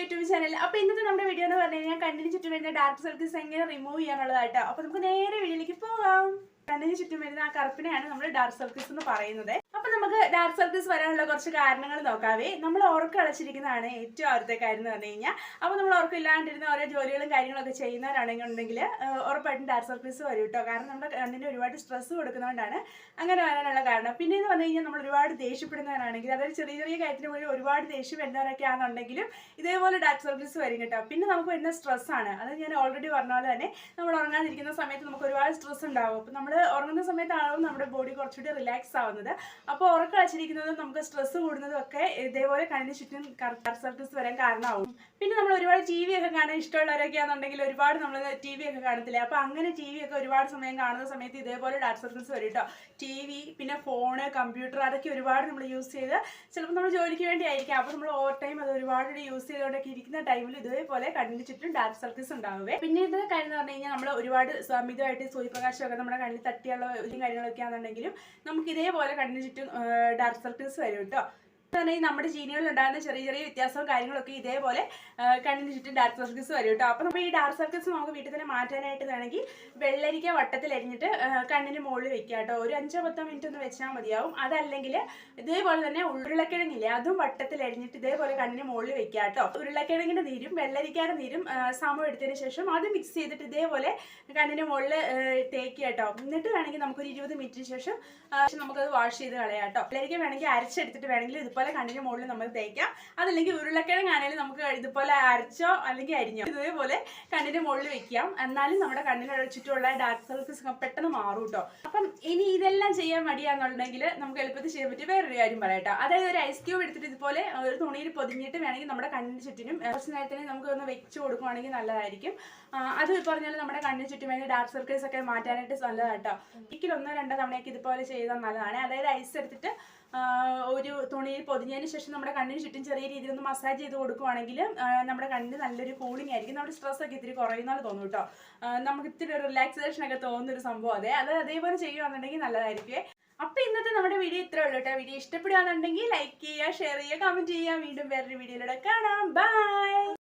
YouTube channel. അപ്പോൾ ഇന്നത്തെ നമ്മുടെ വീഡിയോ എന്ന് പറഞ്ഞു കഴിഞ്ഞാൽ കണ്ണിന് ചുറ്റും വരുന്ന ഡാർക്ക് സർക്കിൾസ് എങ്ങനെ റിമൂവ് ചെയ്യാനുള്ളതായിട്ടോ. അപ്പോൾ നമുക്ക് നേരെ വീഡിയോയിലേക്ക് പോകാം. കണ്ണിന് ചുറ്റും വരുന്ന ആ കറുപ്പിനെയാണ് നമ്മൾ ഡാർക്ക് സർക്കിൾസ് എന്ന് പറയുന്നത്. നമുക്ക് ഡാർക്ക് സർക്കിൾസ് വരാനുള്ള കുറച്ച് കാരണങ്ങൾ നോക്കാവേ. നമ്മൾ ഉറക്കം അടച്ചിരിക്കുന്നതാണ് ഏറ്റവും ആദ്യത്തെ കാര്യം എന്ന് പറഞ്ഞു കഴിഞ്ഞാൽ. അപ്പോൾ നമ്മൾ ഉറക്കം ഇല്ലാണ്ടിരുന്ന ഓരോ ജോലികളും കാര്യങ്ങളൊക്കെ ചെയ്യുന്നവരാണെങ്കിൽ ഉണ്ടെങ്കിൽ ഉറപ്പായിട്ടും ഡാർക്ക് സർക്കിൾസ് വരും കേട്ടോ. കാരണം നമ്മുടെ കണ്ണിന് ഒരുപാട് സ്ട്രെസ് കൊടുക്കുന്നതുകൊണ്ടാണ് അങ്ങനെ വരാനുള്ള കാരണം. പിന്നെ എന്ന് പറഞ്ഞു കഴിഞ്ഞാൽ നമ്മൾ ഒരുപാട് ദേഷ്യപ്പെടുന്നവരാണെങ്കിൽ അതായത് ചെറിയ ചെറിയ കാര്യത്തിന് പോലും ഒരുപാട് ദേഷ്യം വരുന്നവരൊക്കെ ആണെന്നുണ്ടെങ്കിലും ഇതേപോലെ ഡാർക്ക് സർക്കിൾസ് വരും കേട്ടോ. പിന്നെ നമുക്ക് വരുന്ന സ്ട്രെസ്സാണ് അത് ഞാൻ ഓൾറെഡി പറഞ്ഞ പോലെ തന്നെ നമ്മൾ ഉറങ്ങാതിരിക്കുന്ന സമയത്ത് നമുക്ക് ഒരുപാട് സ്ട്രെസ് ഉണ്ടാവും. അപ്പോൾ നമ്മൾ ഉറങ്ങുന്ന സമയത്താണ് നമ്മുടെ ബോഡി കുറച്ചുകൂടി റിലാക്സ് ആവുന്നത്. അപ്പോൾ ഉറക്കം അടിച്ചിരിക്കുന്നതും നമുക്ക് സ്ട്രെസ് കൂടുന്നതും ഒക്കെ ഇതേപോലെ കണ്ണിന് ചുറ്റും ഡാർക്ക് സർക്കിൾസ് വരാൻ കാരണമാവും. പിന്നെ നമ്മൾ ഒരുപാട് ടി വി ഒക്കെ കാണാൻ ഇഷ്ടമുള്ളവരൊക്കെ ആണെന്നുണ്ടെങ്കിൽ ഒരുപാട് നമ്മൾ ടി വി ഒക്കെ കാണത്തില്ലേ? അപ്പോൾ അങ്ങനെ ടി വി ഒക്കെ ഒരുപാട് സമയം കാണുന്ന സമയത്ത് ഇതേപോലെ ഡാർക്ക് സർക്കിൾസ് വരും കേട്ടോ ടി വി പിന്നെ ഫോണ് കമ്പ്യൂട്ടർ അതൊക്കെ ഒരുപാട് നമ്മൾ യൂസ് ചെയ്ത് ചിലപ്പോൾ നമ്മൾ ജോലിക്ക് വേണ്ടി ആയിരിക്കാം അപ്പോൾ നമ്മൾ ഓവർ ടൈം അത് ഒരുപാട് യൂസ് ചെയ്തുകൊണ്ടൊക്കെ ഇരിക്കുന്ന ടൈമിൽ ഇതേപോലെ കണ്ണിന് ചുറ്റും ഡാർക്ക് സർക്കിൾസ് പിന്നെ ഇത് കാര്യം എന്ന് പറഞ്ഞു കഴിഞ്ഞാൽ നമ്മൾ ഒരുപാട് അമിതമായിട്ട് സൂര്യപ്രകാശമൊക്കെ നമ്മുടെ കണ്ണിൽ തട്ടിയുള്ള കാര്യങ്ങളൊക്കെ ആണെന്നുണ്ടെങ്കിലും നമുക്ക് ഇതേപോലെ കണ്ണിന് ചുറ്റും ഡാർക്ക് സർക്കിൾസ് വരും കേട്ടോ തന്നെ നമ്മുടെ ജീനുകളിൽ ഉണ്ടാകുന്ന ചെറിയ ചെറിയ വ്യത്യാസവും കാര്യങ്ങളൊക്കെ ഇതേപോലെ കണ്ണിന് ചുറ്റും ഡാർക്ക് സർക്കിൾസ് വരും കേട്ടോ. അപ്പോൾ നമ്മൾ ഈ ഡാർക്ക് സർക്കിൾസ് നമുക്ക് വീട്ടിൽ തന്നെ മാറ്റാനായിട്ട് വേണമെങ്കിൽ വെള്ളരിക്ക വട്ടത്തിൽ അരിഞ്ഞിട്ട് കണ്ണിന് മുകളിൽ വെക്കുക കേട്ടോ. ഒരു അഞ്ചോ പത്തോ മിനിറ്റ് ഒന്ന് വെച്ചാൽ മതിയാവും. അതല്ലെങ്കിൽ ഇതേപോലെ തന്നെ ഉരുളക്കിഴങ്ങില്ലേ അതും വട്ടത്തിൽ അരിഞ്ഞിട്ട് ഇതേപോലെ കണ്ണിന് മുകളിൽ വെക്കുക കേട്ടോ. ഉരുളക്കിഴങ്ങിന്റെ നീരും വെള്ളരിക്കയുടെ നീരും സമം എടുത്തതിന് ശേഷം അത് മിക്സ് ചെയ്തിട്ട് ഇതേപോലെ കണ്ണിന് മുകളിൽ തേക്കുക കേട്ടോ. എന്നിട്ട് വേണമെങ്കിൽ നമുക്കൊരു ഇരുപത് മിനിറ്റിന് ശേഷം നമുക്കത് വാഷ് ചെയ്ത് കളയാം കേട്ടോ. വെള്ളരിക്ക വേണമെങ്കിൽ അരച്ചെടുത്തിട്ട് വേണമെങ്കിൽ കണ്ണിന് മുകളിൽ നമ്മൾ തേക്കാം. അതല്ലെങ്കിൽ ഉരുളക്കിഴങ്ങ് ഉരുളക്കിഴങ്ങാണെങ്കിലും നമുക്ക് ഇതുപോലെ അരച്ചോ അല്ലെങ്കിൽ അരിഞ്ഞോ. ഇതേപോലെ കണ്ണിന് മുകളിൽ വെക്കാം. എന്നാലും നമ്മുടെ കണ്ണിന് ചുറ്റുമുള്ള ഡാർക്ക് സർക്കിൾസ് പെട്ടെന്ന് മാറും കേട്ടോ. അപ്പം ഇനി ഇതെല്ലാം ചെയ്യാൻ മടിയാന്നുണ്ടെങ്കിൽ നമുക്ക് എളുപ്പത്തിൽ ചെയ്യാൻ പറ്റിയ വേറൊരു കാര്യം പറയാട്ടോ അതായത് ഒരു ഐസ് ക്യൂബ് എടുത്തിട്ട് ഇതുപോലെ ഒരു തുണിയിൽ പൊതിഞ്ഞിട്ട് വേണമെങ്കിൽ നമ്മുടെ കണ്ണിന് ചുറ്റിനും കുറച്ച് നേരത്തിന് നമുക്ക് ഒന്ന് വെച്ച് കൊടുക്കുവാണെങ്കിൽ നല്ലതായിരിക്കും. അത് പറഞ്ഞാൽ നമ്മുടെ കണ്ണിന് ചുറ്റും വേണ്ടി ഡാർക്ക് സർക്കിൾസ് ഒക്കെ മാറ്റാനായിട്ട് നല്ലതാട്ടോ ഒരിക്കലും ഒന്നോ രണ്ടോ തവണയൊക്കെ ഇതുപോലെ ചെയ്താൽ നല്ലതാണ്. അതായത് ഐസ് എടുത്തിട്ട് ഒരു തുണിയിൽ പൊതിഞ്ഞതിന് ശേഷം നമ്മുടെ കണ്ണിന് ചുറ്റും ചെറിയ രീതിയിൽ ഒന്ന് മസാജ് ചെയ്ത് കൊടുക്കുവാണെങ്കിൽ നമ്മുടെ കണ്ണിന് നല്ലൊരു കൂളിംഗ് ആയിരിക്കും. നമ്മുടെ സ്ട്രെസ് ഒക്കെ ഇത്തിരി കുറയുന്നത് തോന്നും കേട്ടോ നമുക്ക് ഇത്തിരി റിലാക്സേഷൻ ഒക്കെ തോന്നുന്ന ഒരു സംഭവം അതെ. അത് അതേപോലെ ചെയ്യുകയാണെന്നുണ്ടെങ്കിൽ നല്ലതായിരിക്കും അപ്പൊ ഇന്നത്തെ നമ്മുടെ വീഡിയോ ഇത്രേ ഉള്ളൂ കേട്ടോ വീഡിയോ ഇഷ്ടപ്പെടുകയാണെന്നുണ്ടെങ്കിൽ ലൈക്ക് ചെയ്യുക ഷെയർ ചെയ്യുക കമന്റ് ചെയ്യുക. വീണ്ടും വേറൊരു വീഡിയോയിലൂടെ കാണാം. ബൈ